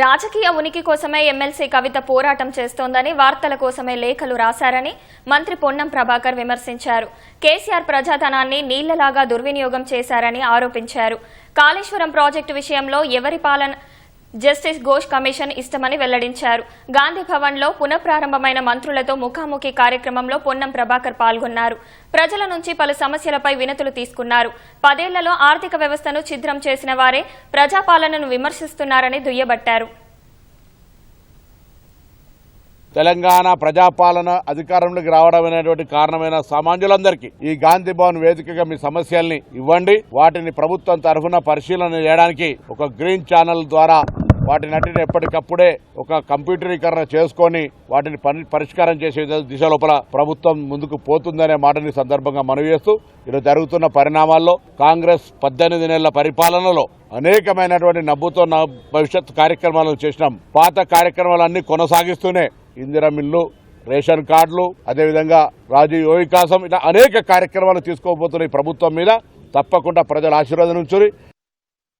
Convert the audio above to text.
రాజకీయ ఉనికి కోసమే ఎమ్మెల్సీ కవిత పోరాటం చేస్తోందని వార్తల కోసమే లేఖలు రాశారని మంత్రి పొన్నం ప్రభాకర్ విమర్శించారు. కేసీఆర్ ప్రజాధనాన్ని నీళ్ళలాగా దుర్వినియోగం చేశారని ఆరోపించారు. కాళేశ్వరం ప్రాజెక్టు విషయంలో ఎవరి పాలన జస్టిస్ ఘోష్ కమిషన్ ఇష్టమని వెల్లడించారు. గాంధీ భవన్లో పునఃప్రారంభమైన మంత్రులతో ముఖాముఖి కార్యక్రమంలో పొన్నం ప్రభాకర్ పాల్గొన్నారు. ప్రజల నుంచి పలు సమస్యలపై వినతులు తీసుకున్నారు. పదేళ్ళలో ఆర్థిక వ్యవస్థను ఛిద్రం చేసిన వారే ప్రజాపాలనను విమర్శిస్తున్నారని దుయ్యబట్టారు. తెలంగాణ ప్రజాపాలన అధికారంలోకి రావడం అనేటువంటి కారణమైన సామాన్యులందరికీ ఈ గాంధీ భవన్ వేదికగా మీ సమస్యల్ని ఇవ్వండి. వాటిని ప్రభుత్వం తరఫున పరిశీలన చేయడానికి ఒక గ్రీన్ ఛానల్ ద్వారా వాటినన్నిటిని ఎప్పటికప్పుడే ఒక కంప్యూటరీకరణ చేసుకొని వాటిని పరిష్కారం చేసే దిశ లోపల ప్రభుత్వం ముందుకు పోతుందనే మాటని సందర్భంగా మనవి చేస్తూ ఈరోజు జరుగుతున్న పరిణామాల్లో కాంగ్రెస్ పద్దెనిమిది నెలల పరిపాలనలో అనేకమైనటువంటి నవ్వుతో భవిష్యత్ కార్యక్రమాలను చేసినాం. పాత కార్యక్రమాలన్నీ కొనసాగిస్తూనే ఇందిరా మిల్లు రేషన్ కార్డులు అదేవిధంగా రాజీవ్ యువ వికాసం ఇలా అనేక కార్యక్రమాలు తీసుకోబోతున్న ఈ ప్రభుత్వం మీద. తప్పకుండా ప్రజల ఆశీర్వాదం ఉంచుని